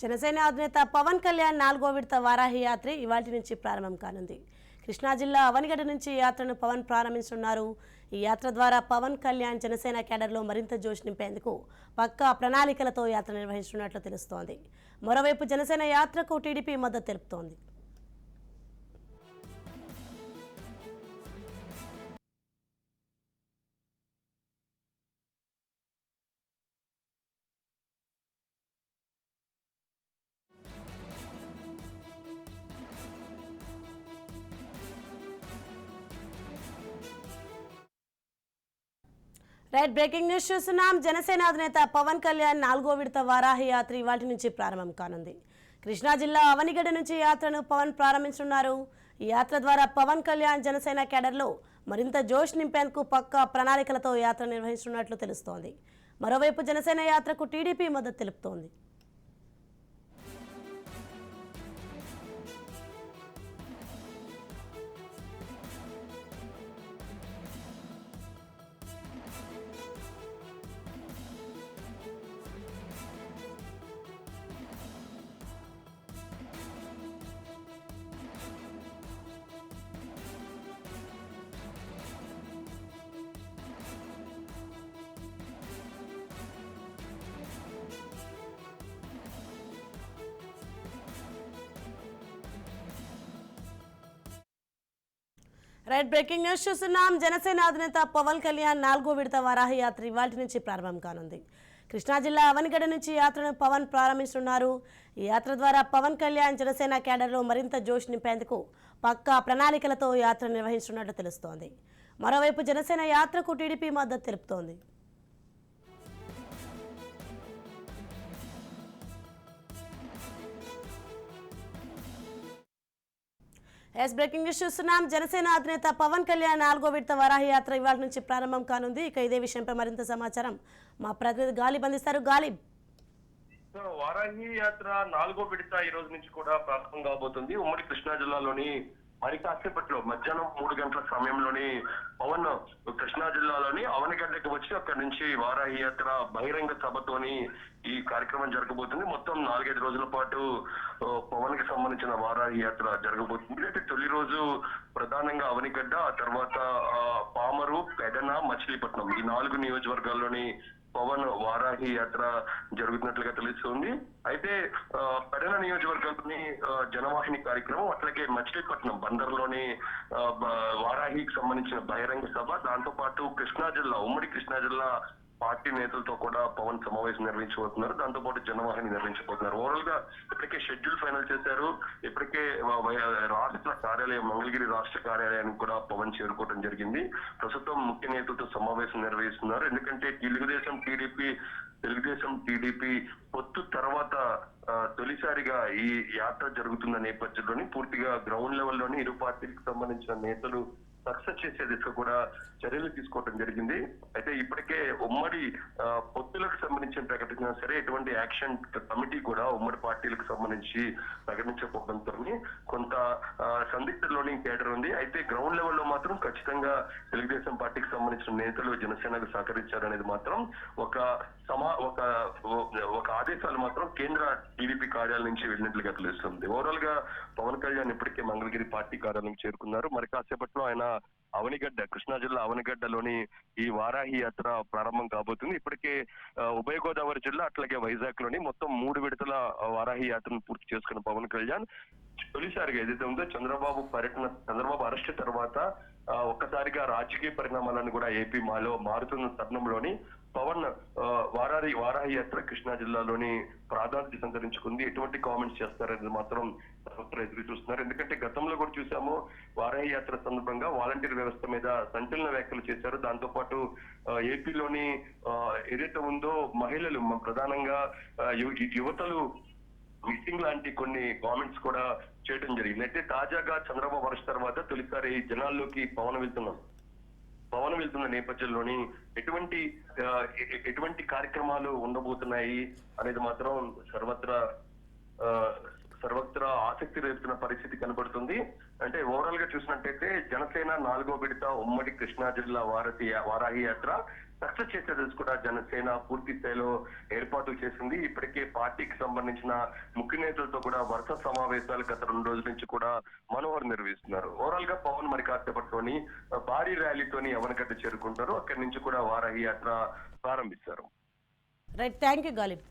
జనసేన అధినేత పవన్ కళ్యాణ్ నాలుగో విడత వారాహి యాత్ర ఇవాటి నుంచి ప్రారంభం కానుంది. కృష్ణా జిల్లా అవనిగడ్డ నుంచి యాత్రను పవన్ ప్రారంభించనున్నారు ఈ యాత్ర ద్వారా పవన్ కళ్యాణ్ జనసేన కేడర్లో మరింత జోష్ నింపేందుకు పక్కా ప్రణాళికలతో యాత్ర నిర్వహిస్తున్నట్లు తెలుస్తోంది. మరోవైపు జనసేన యాత్రకు టీడీపీ మద్దతు తెలుపుతోంది. రైట్ బ్రేకింగ్ న్యూస్ చూస్తున్నాం. జనసేన అధినేత పవన్ కళ్యాణ్ నాలుగో విడత వారాహి యాత్ర ఇవాటి నుంచి ప్రారంభం కానుంది. కృష్ణా జిల్లా అవనిగడ్డ నుంచి యాత్రను పవన్ ప్రారంభించనున్నారు. ఈ యాత్ర ద్వారా పవన్ కళ్యాణ్ జనసేన కేడర్లో మరింత జోష్ నింపేందుకు పక్కా ప్రణాళికలతో యాత్ర నిర్వహిస్తున్నట్లు తెలుస్తోంది. మరోవైపు జనసేన యాత్రకు టీడీపీ మద్దతు తెలుపుతోంది. రైట్ బ్రేకింగ్ న్యూస్ చూస్తున్నాం. జనసేన అధినేత పవన్ కళ్యాణ్ నాలుగో విడత వారాహ యాత్ర ఇవాటి నుంచి ప్రారంభం కానుంది. కృష్ణా జిల్లా అవనిగడ నుంచి యాత్రను పవన్ ప్రారంభిస్తున్నారు ఈ యాత్ర ద్వారా పవన్ కళ్యాణ్ జనసేన క్యాడర్లో మరింత జోష్ నింపేందుకు పక్కా ప్రణాళికలతో యాత్ర నిర్వహిస్తున్నట్లు తెలుస్తోంది. మరోవైపు జనసేన యాత్రకు టీడీపీ మద్దతు తెలుపుతోంది. ఎస్ బ్రేకింగ్ న్యూస్ చూస్తున్నాం. జనసేన అధినేత పవన్ కళ్యాణ్ నాలుగో విడత వరాహి యాత్ర ఇవాళ నుంచి ప్రారంభం కానుంది. ఇక ఇదే విషయంపై మరింత సమాచారం. మా ప్రతినిధి గాలి బంధిస్తారు. గాలిబ్ వారాహి యాత్ర నాలుగో విడత ఈ రోజు నుంచి కూడా ప్రారంభం కాబోతుంది. ఉమ్మడి కృష్ణా జిల్లాలోని మరి కాసేపట్లో మధ్యాహ్నం మూడు గంటల సమయంలోని పవన్ కృష్ణా జిల్లాలోని అవనిగడ్డకి వచ్చి అక్కడి నుంచి వారాహి యాత్ర బహిరంగ సభతోని ఈ కార్యక్రమం జరగబోతుంది. మొత్తం నాలుగైదు రోజుల పాటు పవన్కి సంబంధించిన వారాహి యాత్ర జరగబోతుంది. అయితే తొలి రోజు ప్రధానంగా అవనిగడ్డ ఆ తర్వాత పామరు పెడన మచిలీపట్నం ఈ నాలుగు నియోజకవర్గాల్లోని పవన్ వారాహి యాత్ర జరుగుతున్నట్లుగా తెలుస్తుంది. అయితే ఆ, పెడన నియోజకవర్గంలోని జనవాహిని కార్యక్రమం అట్లాగే మచిలీపట్నం బందర్లోని లోని వారాహికి సంబంధించిన బహిరంగ సభ దాంతో పాటు కృష్ణా జిల్లా ఉమ్మడి కృష్ణా జిల్లా పార్టీ నేతలతో కూడా పవన్ సమావేశం నిర్వహించబోతున్నారు. దాంతో పాటు జనవాహిని నిర్వహించబోతున్నారు. ఓవరాల్గా ఇప్పటికే షెడ్యూల్ ఫైనల్ చేశారు. ఇప్పటికే రాష్ట్ర కార్యాలయం మంగళగిరి రాష్ట్ర కార్యాలయానికి కూడా పవన్ చేరుకోవడం జరిగింది. ప్రస్తుతం ముఖ్య నేతలతో సమావేశం నిర్వహిస్తున్నారు. ఎందుకంటే తెలుగుదేశం టీడీపీ తెలుగుదేశం టీడీపీ పొత్తు తర్వాత ఆ, తొలిసారిగా ఈ యాత్ర జరుగుతున్న నేపథ్యంలోని పూర్తిగా గ్రౌండ్ లెవెల్లోని ఇరు పార్టీలకు సంబంధించిన నేతలు సక్సెస్ చేసే దిశగా కూడా చర్యలు తీసుకోవడం జరిగింది. అయితే ఇప్పటికే ఉమ్మడి పొత్తులకు సంబంధించిన ప్రకటించినా సరే ఎటువంటి యాక్షన్ కమిటీ కూడా ఉమ్మడి పార్టీలకు సంబంధించి ప్రకటించకపోవడంతో కొంత ఆ, కేటర్ ఉంది. అయితే గ్రౌండ్ లెవెల్లో మాత్రం ఖచ్చితంగా తెలుగుదేశం పార్టీకి సంబంధించిన నేతలు జనసేనకు సహకరించారనేది మాత్రం ఒక సమా ఒక ఒక ఆదేశాలు మాత్రం కేంద్ర టీడీపీ కార్యాలయం నుంచి వెళ్ళినట్లుగా తెలుస్తుంది. ఓవరాల్గా పవన్ కళ్యాణ్ ఇప్పటికే మంగళగిరి పార్టీ కార్యాలయం చేరుకున్నారు. మరి కాసేపట్లో ఆయన అవనిగడ్డ కృష్ణా జిల్లా అవనిగడ్డలోని ఈ వారాహి యాత్ర ప్రారంభం కాబోతుంది. ఇప్పటికే ఉభయ గోదావరి జిల్లా అట్లాగే వైజాగ్లోని మొత్తం మూడు విడతల వారాహి యాత్రను పూర్తి చేసుకున్న పవన్ కళ్యాణ్. తొలిసారిగా ఏదైతే ఉందో చంద్రబాబు పర్యటన చంద్రబాబు అరెస్ట్ తర్వాత ఒక్కసారిగా రాజకీయ పరిణామాలను కూడా ఏపీ మాలో మారుతున్న తరుణంలోని పవన్ వారాహి వారాహి యాత్ర కృష్ణా జిల్లాలోని ప్రాధాన్యత సంతరించుకుంది. ఎటువంటి కామెంట్స్ చేస్తారనేది మాత్రం ఎదురు చూస్తున్నారు. ఎందుకంటే గతంలో కూడా చూసాము వారాహి యాత్ర సందర్భంగా వాలంటీర్ వ్యవస్థ మీద సంచలన వ్యాఖ్యలు చేశారు. దాంతో పాటు ఏపీలోని ఏదైతే ఉందో మహిళలు ప్రధానంగా యువతలు మిస్సింగ్ లాంటి కొన్ని కామెంట్స్ కూడా చేయడం జరిగింది. అయితే తాజాగా చంద్రబాబు వరుస తర్వాత తొలిసారి జనాల్లోకి పవన్ వెళ్తున్నాం పవన్ వెళ్తున్న నేపథ్యంలోని ఎటువంటి ఎటువంటి కార్యక్రమాలు ఉండబోతున్నాయి అనేది మాత్రం సర్వత్రా ఆ, సర్వత్రా ఆసక్తి ఆసక్తి రేపుతున్న పరిస్థితి కనబడుతుంది. అంటే ఓవరాల్గా చూసినట్టయితే జనసేన నాలుగో విడత ఉమ్మడి కృష్ణా జిల్లా వారధి వారాహి యాత్ర సక్సెస్ చేసేది కూడా జనసేన. పూర్తి స్థాయిలో ఏర్పాటు చేసింది. ఇప్పటికే పార్టీకి సంబంధించిన ముఖ్య నేతలతో కూడా వరుస సమావేశాలు గత రెండు రోజుల నుంచి కూడా మనోహర్ నిర్వహిస్తున్నారు. ఓవరాల్గా పవన్ మరి కాసేపట్లోని భారీ ర్యాలీతోని అవనగడ్డ చేరుకుంటారు. అక్కడి నుంచి కూడా వారాహి యాత్ర ప్రారంభిస్తారు. Right thank you Ghalib